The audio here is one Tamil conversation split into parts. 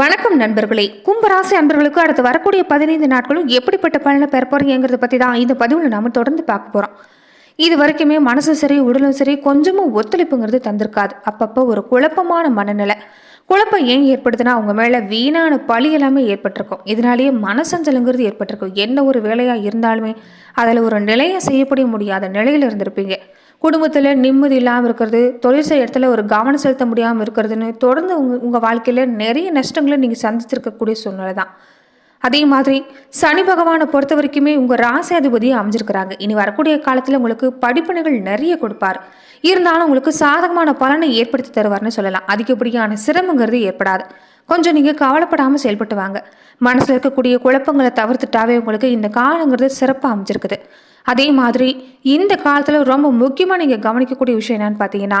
வணக்கம் நண்பர்களே. கும்பராசி அன்பர்களுக்கு அடுத்து வரக்கூடிய பதினைந்து நாட்களும் எப்படிப்பட்ட பலனை பெற போறீங்கிறத பற்றி தான் இந்த பதிவில் நாம தொடர்ந்து பார்க்க போகிறோம் இது வரைக்குமே மனசும் சரி உடலும் சரி கொஞ்சமும் ஒத்துழைப்புங்கிறது தந்திருக்காது. அப்பப்போ ஒரு குழப்பமான மனநிலை. குழப்பம் ஏன் ஏற்படுதுன்னா அவங்க மேலே வீணான பழி எல்லாமே ஏற்பட்டிருக்கும். இதனாலேயே மனசஞ்சலுங்கிறது ஏற்பட்டிருக்கும். என்ன ஒரு வேலையாக இருந்தாலுமே அதில் ஒரு நிலையை செய்யப்பட முடியாத நிலையில் இருந்திருப்பீங்க. குடும்பத்தில் நிம்மதி இல்லாமல் இருக்கிறது தொழில் செய்ய இடத்துல ஒரு கவனம் செலுத்த முடியாமல் இருக்கிறதுன்னு தொடர்ந்து உங்கள் உங்கள் வாழ்க்கையில் நிறைய நஷ்டங்களை நீங்கள் சந்திச்சிருக்கக்கூடிய சூழ்நிலை தான். அதே மாதிரி சனி பகவானை பொறுத்த வரைக்குமே உங்கள் ராசாதிபதியை அமைஞ்சிருக்கிறாங்க. இனி வரக்கூடிய காலத்தில் உங்களுக்கு படிப்பனைகள் நிறைய கொடுப்பார். இருந்தாலும் உங்களுக்கு சாதகமான பலனை ஏற்படுத்தி தருவார்னு சொல்லலாம். அதிகப்படியான சிரமங்கிறது ஏற்படாது. கொஞ்சம் நீங்கள் கவலைப்படாமல் செயல்பட்டு வாங்க. மனசில் இருக்கக்கூடிய குழப்பங்களை தவிர்த்துட்டாவே உங்களுக்கு இந்த காலங்கிறது சிறப்பாக அமைஞ்சிருக்குது. அதே மாதிரி இந்த காலத்தில் ரொம்ப முக்கியமாக நீங்கள் கவனிக்கக்கூடிய விஷயம் என்னன்னு பார்த்தீங்கன்னா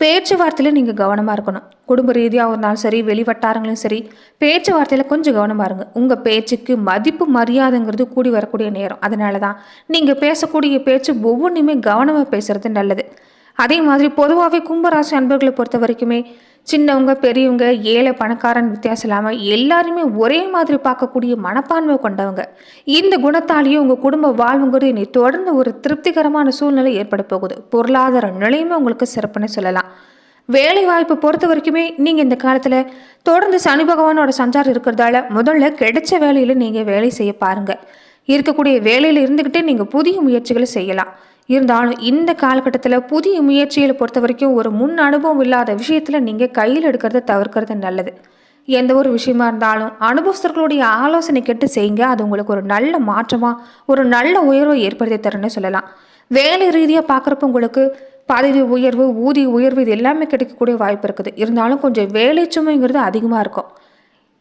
பேச்சுவார்த்தையில் நீங்கள் கவனமாக இருக்கணும். குடும்ப ரீதியாக இருந்தாலும் சரி வெளிவட்டாரங்களும் சரி பேச்சுவார்த்தையில் கொஞ்சம் கவனமாக இருங்க. உங்கள் பேச்சுக்கு மதிப்பு மரியாதைங்கிறது கூடி வரக்கூடிய நேரம். அதனால தான் நீங்கள் பேசக்கூடிய பேச்சு ஒவ்வொன்றுமே கவனமாக பேசுகிறது நல்லது. அதே மாதிரி பொதுவாகவே கும்பராசி அன்பர்களை பொறுத்த வரைக்குமே சின்னவங்க பெரியவங்க ஏழை பணக்காரன் வித்தியாசம் இல்லாமல் எல்லாருமே ஒரே மாதிரி பார்க்கக்கூடிய மனப்பான்மை கொண்டவங்க. இந்த குணத்தாலேயே உங்கள் குடும்ப வாழ்வுங்கிறது இனி தொடர்ந்து ஒரு திருப்திகரமான சூழ்நிலை ஏற்பட போகுது. பொருளாதார நிலையுமே உங்களுக்கு சிறப்புன்னு சொல்லலாம். வேலை வாய்ப்பு பொறுத்த வரைக்குமே நீங்கள் இந்த காலத்தில் தொடர்ந்து சனி பகவானோட சஞ்சாரம் இருக்கிறதால முதல்ல கிடைச்ச வேலையில் நீங்கள் வேலை செய்ய பாருங்கள் இருக்கக்கூடிய வேலையில் இருந்துக்கிட்டே நீங்கள் புதிய முயற்சிகளை செய்யலாம். இருந்தாலும் இந்த காலகட்டத்தில் புதிய முயற்சிகளை பொறுத்த வரைக்கும் ஒரு முன் அனுபவம் இல்லாத விஷயத்தில் நீங்கள் கையில் எடுக்கிறத தவிர்க்கிறது நல்லது. எந்த ஒரு விஷயமா இருந்தாலும் அனுபவஸ்தர்களுடைய ஆலோசனை கேட்டு செய்யுங்க. அது உங்களுக்கு ஒரு நல்ல மாற்றமாக ஒரு நல்ல உயர்வை ஏற்படுத்தி தரும்னு சொல்லலாம். வேலை ரீதியாக பார்க்குறப்ப உங்களுக்கு பதவி உயர்வு ஊதிய உயர்வு இது எல்லாமே கிடைக்கக்கூடிய வாய்ப்பு இருக்குது. இருந்தாலும் கொஞ்சம் வேலை சுமைங்கிறது அதிகமாக இருக்கும்.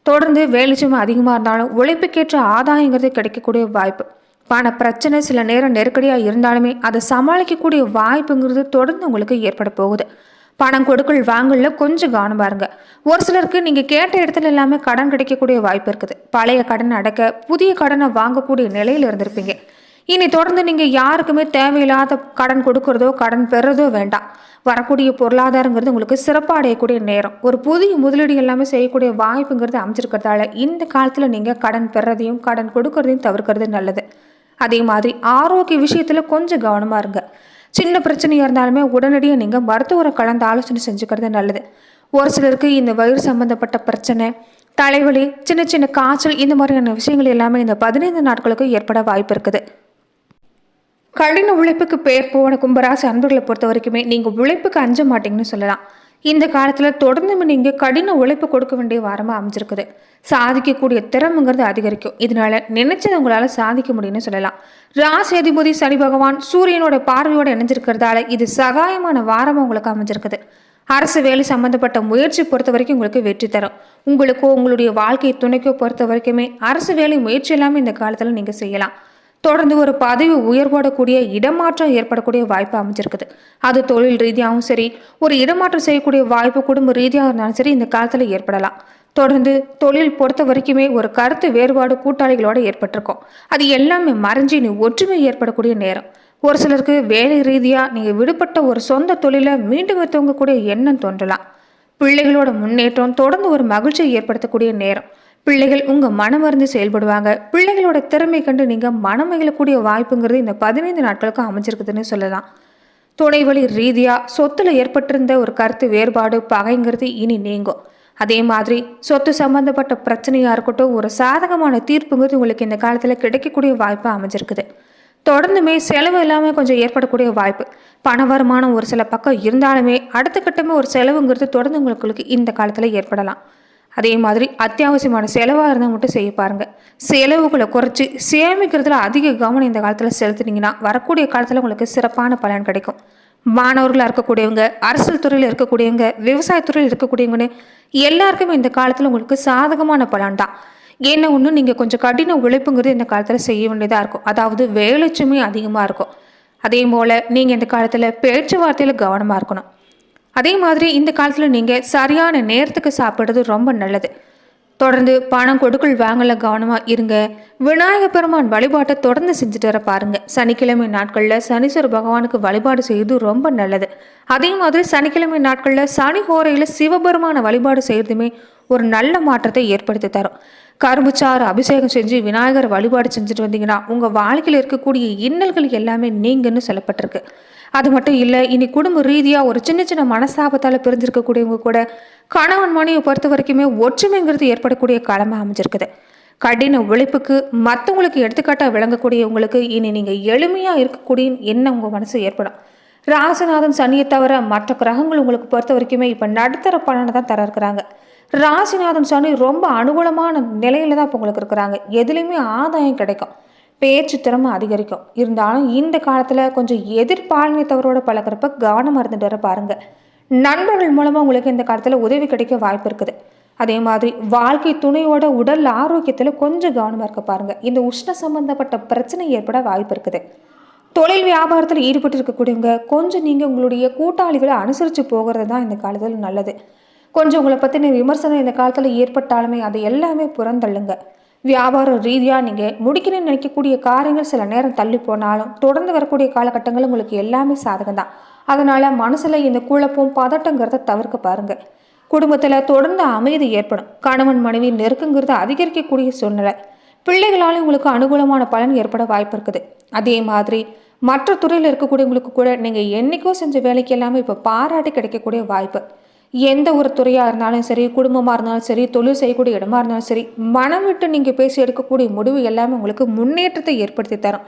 தொடர்ந்து வேலை சுமை அதிகமாக இருந்தாலும் உழைப்புக்கேற்ற ஆதாயங்கிறது கிடைக்கக்கூடிய வாய்ப்பு. பண பிரச்சனை சில நேரம் நெருக்கடியாக இருந்தாலுமே அதை சமாளிக்கக்கூடிய வாய்ப்புங்கிறது தொடர்ந்து உங்களுக்கு ஏற்பட போகுது. பணம் கொடுக்கல் வாங்கல கொஞ்சம் கவனம் பாருங்க. ஒரு சிலருக்கு நீங்கள் கேட்ட இடத்துல எல்லாமே கடன் கிடைக்கக்கூடிய வாய்ப்பு இருக்குது. பழைய கடன் அடக்க புதிய கடனை வாங்கக்கூடிய நிலையில் இருந்திருப்பீங்க. இனி தொடர்ந்து நீங்கள் யாருக்குமே தேவையில்லாத கடன் கொடுக்கறதோ கடன் பெறதோ வேண்டாம். வரக்கூடிய பொருளாதாரங்கிறது உங்களுக்கு சிறப்பாக அடையக்கூடிய நேரம். ஒரு புதிய முதலீடு எல்லாமே செய்யக்கூடிய வாய்ப்புங்கிறது அமைச்சிருக்கிறதால இந்த காலத்தில் நீங்கள் கடன் பெறதையும் கடன் கொடுக்கறதையும் தவிர்க்கிறது நல்லது. அதே மாதிரி ஆரோக்கிய விஷயத்தில் கொஞ்சம் கவனமாக இருங்க. சின்ன பிரச்சனையாக இருந்தாலுமே உடனடியாக நீங்கள் மருத்துவரை கலந்து ஆலோசனை செஞ்சுக்கிறது நல்லது. ஒரு சிலருக்கு இந்த வயிறு சம்மந்தப்பட்ட பிரச்சனை தலைவலி சின்ன சின்ன காய்ச்சல் இந்த மாதிரியான விஷயங்கள் எல்லாமே இந்த பதினைந்து நாட்களுக்கு ஏற்பட வாய்ப்பு இருக்குது. கடின உழைப்புக்கு பேர் போன கும்பராசி அன்பர்களை பொறுத்த வரைக்குமே நீங்கள் உழைப்புக்கு அஞ்ச மாட்டீங்கன்னு சொல்லலாம். இந்த காலத்தில் தொடர்ந்து நீங்கள் கடின உழைப்பு கொடுக்க வேண்டிய வாரமாக அமைஞ்சிருக்குது. சாதிக்கக்கூடிய திறமைங்கிறது அதிகரிக்கும். இதனால நினைச்சது உங்களால் சாதிக்க முடியும்னு சொல்லலாம். ராசி அதிபதி சனி பகவான் சூரியனோட பார்வையோடு இணைஞ்சிருக்கிறதால இது சகாயமான வாரமாக உங்களுக்கு அமைஞ்சிருக்குது. அரசு வேலை சம்பந்தப்பட்ட முயற்சி பொறுத்த வரைக்கும் உங்களுக்கு வெற்றி தரும். உங்களுக்கோ உங்களுடைய வாழ்க்கை துணைக்கோ பொறுத்த வரைக்குமே அரசு வேலை முயற்சி எல்லாமே இந்த காலத்தில் நீங்கள் செய்யலாம். தொடர்ந்து ஒரு பதவி உயர்வோடக்கூடிய இடமாற்றம் ஏற்படக்கூடிய வாய்ப்பு அமைஞ்சிருக்குது. அது தொழில் ரீதியாகவும் சரி ஒரு இடமாற்றம் செய்யக்கூடிய வாய்ப்பு குடும்ப ரீதியாக இருந்தாலும் சரி இந்த காலத்தில் ஏற்படலாம். தொடர்ந்து தொழில் பொறுத்த வரைக்குமே ஒரு கருத்து வேறுபாடு கூட்டாளிகளோடு ஏற்பட்டிருக்கும். அது எல்லாமே மறைஞ்சி நீ ஒற்றுமை ஏற்படக்கூடிய நேரம். ஒரு சிலருக்கு வேலை ரீதியாக நீங்கள் விடுபட்ட ஒரு சொந்த தொழிலை மீண்டும் தூங்கக்கூடிய எண்ணம் தோன்றலாம். பிள்ளைகளோட முன்னேற்றம் தொடர்ந்து ஒரு மகிழ்ச்சியை ஏற்படுத்தக்கூடிய நேரம். பிள்ளைகள் உங்கள் மனமருந்து செயல்படுவாங்க. பிள்ளைகளோட திறமை கண்டு நீங்கள் மனம் மகிழக்கூடிய வாய்ப்புங்கிறது இந்த பதினைந்து நாட்களுக்கு அமைஞ்சிருக்குதுன்னு சொல்லலாம். துணைவழி ரீதியாக சொத்துல ஏற்பட்டிருந்த ஒரு கருத்து வேறுபாடு பகைங்கிறது இனி நீங்கும். அதே மாதிரி சொத்து சம்பந்தப்பட்ட பிரச்சனையாக இருக்கட்டும் ஒரு சாதகமான தீர்ப்புங்கிறது உங்களுக்கு இந்த காலத்தில் கிடைக்கக்கூடிய வாய்ப்பு அமைஞ்சிருக்குது. தொடர்ந்துமே செலவு இல்லாமல் கொஞ்சம் ஏற்படக்கூடிய வாய்ப்பு. பண வருமானம் ஒரு சில பக்கம் இருந்தாலுமே அடுத்த கட்டமே ஒரு செலவுங்கிறது தொடர்ந்து உங்களுக்கு இந்த காலத்தில் ஏற்படலாம். அதே மாதிரி அத்தியாவசியமான செலவாக இருந்தால் மட்டும் செய்ய பாருங்கள் செலவுகளை குறைச்சி சேமிக்கிறதுல அதிக கவனம் இந்த காலத்தில் செலுத்துனீங்கன்னா வரக்கூடிய காலத்தில் உங்களுக்கு சிறப்பான பலன் கிடைக்கும். மாணவர்களாக இருக்கக்கூடியவங்க அரசியல் துறையில் இருக்கக்கூடியவங்க விவசாயத்துறையில் இருக்கக்கூடியவங்கன்னு எல்லாருக்குமே இந்த காலத்தில் உங்களுக்கு சாதகமான பலன் தான். என்ன ஒன்று நீங்கள் கொஞ்சம் கடின உழைப்புங்கிறது இந்த காலத்தில் செய்ய வேண்டியதாக இருக்கும். அதாவது வேலைச்சுமை அதிகமாக இருக்கும். அதே போல் நீங்கள் இந்த காலத்தில் பேச்சுவார்த்தையில் கவனமாக இருக்கணும். அதே மாதிரி இந்த காலத்தில் நீங்கள் சரியான நேரத்துக்கு சாப்பிட்றது ரொம்ப நல்லது. தொடர்ந்து பணம் கொடுக்கல் வாங்கல கவனமாக இருங்க. விநாயக பெருமான் வழிபாட்டை தொடர்ந்து செஞ்சுட்டு வர பாருங்க. சனிக்கிழமை நாட்களில் சனீஸ்வர பகவானுக்கு வழிபாடு செய்வது ரொம்ப நல்லது. அதே மாதிரி சனிக்கிழமை நாட்களில் சனி ஹோரையில் சிவபெருமான வழிபாடு செய்கிறதுமே ஒரு நல்ல மாற்றத்தை ஏற்படுத்தி தரும். கரும்புச்சாறு அபிஷேகம் செஞ்சு விநாயகர் வழிபாடு செஞ்சுட்டு வந்தீங்கன்னா உங்கள் வாழ்க்கையில் இருக்கக்கூடிய இன்னல்கள் எல்லாமே நீங்கன்னு சொல்லப்பட்டிருக்கு. அது மட்டும் இல்லை இனி குடும்ப ரீதியாக ஒரு சின்ன சின்ன மனசாபத்தால் பிரிஞ்சிருக்கக்கூடியவங்க கூட கணவன் மனைவியை பொறுத்த வரைக்குமே ஒற்றுமைங்கிறது ஏற்படக்கூடிய காலமாக அமைஞ்சிருக்குது. கடின உழைப்புக்கு மற்றவங்களுக்கு எடுத்துக்காட்டாக விளங்கக்கூடியவங்களுக்கு இனி நீங்கள் எளிமையாக இருக்கக்கூடிய என்ன உங்கள் மனசு ஏற்படும். ராசிநாதன் சனியை தவிர மற்ற கிரகங்கள் உங்களுக்கு பொறுத்த வரைக்குமே இப்போ நடுத்தர பலனை தான் தர இருக்கிறாங்க. ராசிநாதன் சனி ரொம்ப அனுகூலமான நிலையில தான் இப்போ உங்களுக்கு இருக்கிறாங்க. எதுலேயுமே ஆதாயம் கிடைக்கும். பேச்சு திறமை அதிகரிக்கும். இருந்தாலும் இந்த காலத்தில் கொஞ்சம் எதிர்பாலினத்தவரோட பழகிறப்ப கவனமாக இருந்துட்டு வர பாருங்கள் நண்பர்கள் மூலமாக உங்களுக்கு இந்த காலத்தில் உதவி கிடைக்க வாய்ப்பு இருக்குது. அதே மாதிரி வாழ்க்கை துணையோட உடல் ஆரோக்கியத்தில் கொஞ்சம் கவனமாக இருக்க பாருங்கள் இந்த உஷ்ண சம்பந்தப்பட்ட பிரச்சனை ஏற்பட வாய்ப்பு இருக்குது. தொழில் வியாபாரத்தில் ஈடுபட்டு இருக்கக்கூடியவங்க கொஞ்சம் நீங்கள் உங்களுடைய கூட்டாளிகளை அனுசரித்து போகிறது தான் இந்த காலத்தில் நல்லது. கொஞ்சம் உங்களை பற்றின விமர்சனம் இந்த காலத்தில் ஏற்பட்டாலுமே அதை எல்லாமே புறந்தள்ளுங்க. வியாபார ரீதியாக நீங்கள் முடிக்கணும்னு நினைக்கக்கூடிய காரியங்கள் சில நேரம் தள்ளி போனாலும் தொடர்ந்து வரக்கூடிய காலகட்டங்கள் உங்களுக்கு எல்லாமே சாதகம் தான். அதனால் மனசில் இந்த குழப்பம் பதட்டங்கிறத தவிர்க்க பாருங்கள் குடும்பத்தில் தொடர்ந்து அமைதி ஏற்படும். கணவன் மனைவி நெருக்கங்கிறது அதிகரிக்கக்கூடிய சூழ்நிலை. பிள்ளைகளால் உங்களுக்கு அனுகூலமான பலன் ஏற்பட வாய்ப்பு இருக்குது. அதே மாதிரி மற்ற துறையில் இருக்கக்கூடியவங்களுக்கு கூட நீங்கள் என்றைக்கோ செஞ்ச வேலைக்கு எல்லாமே இப்போ பாராட்டி கிடைக்கக்கூடிய வாய்ப்பு. எந்த ஒரு துறையாக இருந்தாலும் சரி குடும்பமாக இருந்தாலும் சரி தொழில் செய்யக்கூடிய இடமா இருந்தாலும் சரி மனம் விட்டு நீங்கள் பேசி எடுக்கக்கூடிய முடிவு எல்லாமே உங்களுக்கு முன்னேற்றத்தை ஏற்படுத்தி தரும்.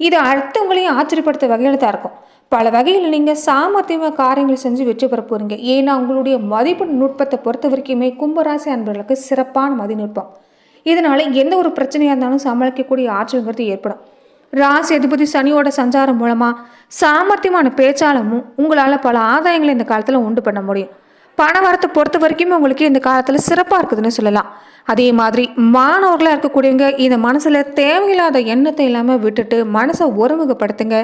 இது அடுத்தவங்களையும் ஆச்சரியப்படுத்த வகையில் தான் இருக்கும். பல வகையில் நீங்கள் சாமர்த்தியமாக காரியங்களை செஞ்சு வெற்றி பெற போகிறீங்க ஏன்னா உங்களுடைய மதிப்பு நுட்பத்தை பொறுத்த வரைக்குமே கும்பராசி அன்பர்களுக்கு சிறப்பான மதிநுட்பம். இதனால் எந்த ஒரு பிரச்சனையாக இருந்தாலும் சமாளிக்கக்கூடிய ஆற்றல்ங்கிறது ஏற்படும். ராசி அதிபதி சனியோட சஞ்சாரம் மூலமாக சாமர்த்தியமான பேச்சாளமும் உங்களால் பல ஆதாயங்களை இந்த காலத்தில் உண்டு பண்ண முடியும். பண வரத்தை பொறுத்த வரைக்குமே உங்களுக்கு இந்த காலத்தில் சிறப்பாக இருக்குதுன்னு சொல்லலாம். அதே மாதிரி மாணவர்களாக இருக்கக்கூடியவங்க இந்த மனசில் தேவையில்லாத எண்ணத்தை இல்லாமல் விட்டுட்டு மனசை ஒருமுகப்படுத்துங்க.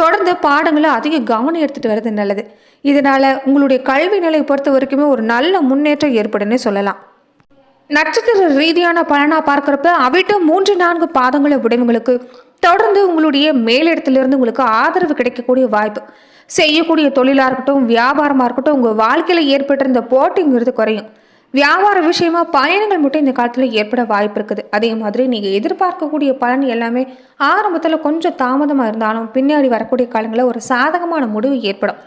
தொடர்ந்து பாடங்களை அதிக கவனம் எடுத்துகிட்டு வர்றது நல்லது. இதனால் உங்களுடைய கல்வி நிலையை பொறுத்த வரைக்குமே ஒரு நல்ல முன்னேற்றம் ஏற்படுன்னு சொல்லலாம். நட்சத்திர ரீதியான பலனாக பார்க்குறப்ப அவிட்ட மூன்று நான்கு பாதங்களை உடையவங்களுக்கு தொடர்ந்து உங்களுடைய மேலிடத்திலிருந்து உங்களுக்கு ஆதரவு கிடைக்கக்கூடிய வாய்ப்பு. செய்யக்கூடிய தொழிலாக இருக்கட்டும் வியாபாரமாக இருக்கட்டும் உங்கள் வாழ்க்கையில் ஏற்பட்டிருந்த போட்டிங்கிறது குறையும். வியாபார விஷயமா பயணங்கள் மட்டும் இந்த காலத்தில் ஏற்பட வாய்ப்பு இருக்குது. அதே மாதிரி நீங்கள் எதிர்பார்க்கக்கூடிய பலன் எல்லாமே ஆரம்பத்தில் கொஞ்சம் தாமதமாக இருந்தாலும் பின்னாடி வரக்கூடிய காலங்களில் ஒரு சாதகமான முடிவு ஏற்படும்.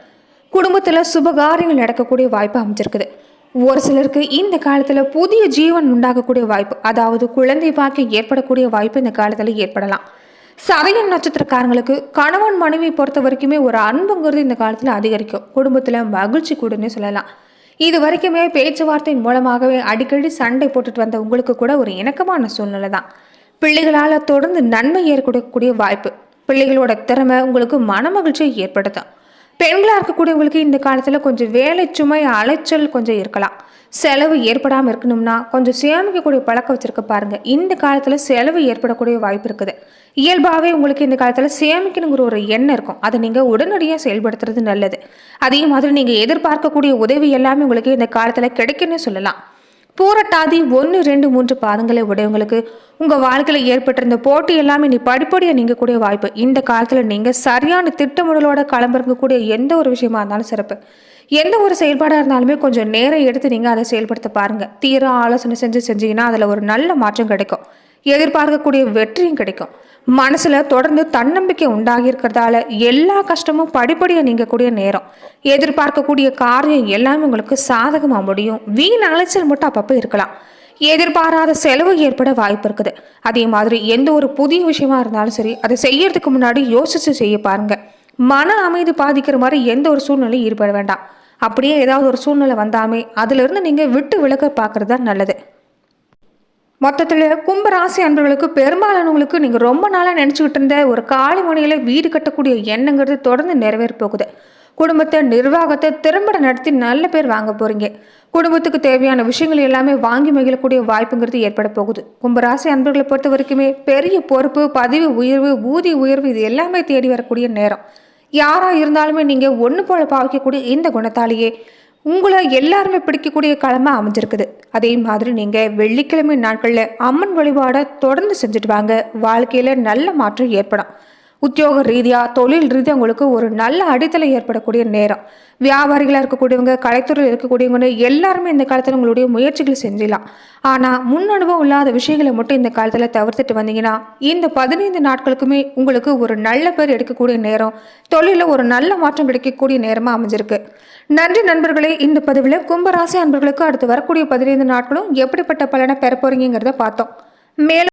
குடும்பத்தில் சுபகாரியங்கள் நடக்கக்கூடிய வாய்ப்பு அமைஞ்சிருக்குது. ஒரு சிலருக்கு இந்த காலத்தில் புதிய ஜீவன் உண்டாகக்கூடிய வாய்ப்பு அதாவது குழந்தை பாக்கியம் ஏற்படக்கூடிய வாய்ப்பு இந்த காலத்தில் ஏற்படலாம். சதயம் நட்சத்திரக்காரங்களுக்கு கணவன் மனைவி பொறுத்த வரைக்குமே ஒரு அன்புங்கிறது இந்த காலத்தில் அதிகரிக்கும். குடும்பத்தில் மகிழ்ச்சி கூடுன்னு சொல்லலாம். இது வரைக்குமே பேச்சுவார்த்தையின் மூலமாகவே அடிக்கடி சண்டை போட்டுட்டு வந்த உங்களுக்கு கூட ஒரு இணக்கமான சூழ்நிலை தான். பிள்ளைகளால் தொடர்ந்து நன்மை ஏற்படக்கூடிய வாய்ப்பு. பிள்ளைகளோட திறமை உங்களுக்கு மன மகிழ்ச்சியை ஏற்படுத்தும். பெண்களாக இருக்கக்கூடியவங்களுக்கு இந்த காலத்தில் கொஞ்சம் வேலை சுமை அலைச்சல் கொஞ்சம் இருக்கலாம். செலவு ஏற்படாமல் இருக்கணும்னா கொஞ்சம் சேமிக்கக்கூடிய பழக்கம் வச்சுருக்க பாருங்கள் இந்த காலத்தில் செலவு ஏற்படக்கூடிய வாய்ப்பு இருக்குது. இயல்பாகவே உங்களுக்கு இந்த காலத்தில் சேமிக்கணுங்கிற ஒரு எண்ணம் இருக்கும். அதை நீங்கள் உடனடியாக செயல்படுத்துறது நல்லது. அதே மாதிரி நீங்கள் எதிர்பார்க்கக்கூடிய உதவி எல்லாமே உங்களுக்கு இந்த காலத்தில் கிடைக்குன்னு சொல்லலாம். பூரட்டாதி ஒன்று ரெண்டு மூன்று பாதங்களை உடையவங்களுக்கு உங்கள் வாழ்க்கையில் ஏற்பட்டிருந்த போட்டி எல்லாமே நீ படிப்படியாக நீங்கக்கூடிய வாய்ப்பு. இந்த காலத்தில் நீங்கள் சரியான திட்டமிடலோட களம்பிறங்கக்கூடிய எந்த ஒரு விஷயமா இருந்தாலும் சிறப்பு. எந்த ஒரு செயல்பாடாக இருந்தாலுமே கொஞ்சம் நேரம் எடுத்து நீங்கள் அதை செயல்படுத்த பாருங்கள் தீர ஆலோசனை செஞ்சு செஞ்சீங்கன்னா அதில் ஒரு நல்ல மாற்றம் கிடைக்கும். எதிர்பார்க்கக்கூடிய வெற்றியும் கிடைக்கும். மனசில் தொடர்ந்து தன்னம்பிக்கை உண்டாகி இருக்கிறதால எல்லா கஷ்டமும் படிப்படியாக நீங்கக்கூடிய நேரம். எதிர்பார்க்கக்கூடிய காரியம் எல்லாமே உங்களுக்கு சாதகமாக முடியும். வீண் அலைச்சல் மட்டும் அப்பப்போ இருக்கலாம். எதிர்பாராத செலவு ஏற்பட வாய்ப்பு இருக்குது. அதே மாதிரி எந்த ஒரு புதிய விஷயமா இருந்தாலும் சரி அதை செய்யறதுக்கு முன்னாடி யோசிச்சு செய்ய பாருங்க. மன அமைதி பாதிக்கிற மாதிரி எந்த ஒரு சூழ்நிலையும் ஈடுபட வேண்டாம். அப்படியே ஏதாவது ஒரு சூழ்நிலை வந்தாமே அதுலேருந்து நீங்கள் விட்டு விலக பார்க்குறது தான் நல்லது. மொத்தத்தில் கும்பராசி அன்பர்களுக்கு பெரும்பாலானவங்களுக்கு நீங்கள் ரொம்ப நாளாக நினச்சிக்கிட்டு இருந்த ஒரு காலை மணியில் வீடு கட்டக்கூடிய எண்ணங்கிறது தொடர்ந்து நிறைவேற போகுது. குடும்பத்தை நிர்வாகத்தை திறம்பட நடத்தி நல்ல பேர் வாங்க போகிறீங்க குடும்பத்துக்கு தேவையான விஷயங்கள் எல்லாமே வாங்கி மகிழக்கூடிய வாய்ப்புங்கிறது ஏற்பட போகுது. கும்பராசி அன்பர்களை பொறுத்த வரைக்குமே பெரிய பொறுப்பு பதவி உயர்வு ஊதிய உயர்வு இது எல்லாமே தேடி வரக்கூடிய நேரம். யாராக இருந்தாலுமே நீங்கள் ஒன்று போல பாவிக்கக்கூடிய இந்த குணத்தாலேயே உங்களை எல்லாருமே பிடிக்கக்கூடிய கிழமை அமைஞ்சிருக்குது. அதே மாதிரி நீங்கள் வெள்ளிக்கிழமை நாட்களில் அம்மன் வழிபாடை தொடர்ந்து செஞ்சுட்டு வாங்க. வாழ்க்கையில் நல்ல மாற்றம் ஏற்படும். உத்தியோக ரீதியாக தொழில் ரீதியாக உங்களுக்கு ஒரு நல்ல அடித்தளை ஏற்படக்கூடிய நேரம். வியாபாரிகளாக இருக்கக்கூடியவங்க கலைத்துறையில் இருக்கக்கூடியவங்க எல்லாருமே இந்த காலத்தில் உங்களுடைய முயற்சிகள் செஞ்சிடலாம். ஆனால் முன் அனுபவம் இல்லாத விஷயங்களை மட்டும் இந்த காலத்தில் தவிர்த்துட்டு வந்தீங்கன்னா இந்த பதினைந்து நாட்களுக்குமே உங்களுக்கு ஒரு நல்ல பேர் எடுக்கக்கூடிய நேரம் தொழிலில் ஒரு நல்ல மாற்றம் கிடைக்கக்கூடிய நேரமாக அமைஞ்சிருக்கு. நன்றி நண்பர்களே இந்த பதிவில் கும்பராசி அன்பர்களுக்கு அடுத்து வரக்கூடிய பதினைந்து நாட்களும் எப்படிப்பட்ட பலனை பெற போறீங்கிறத பார்த்தோம். மேலும்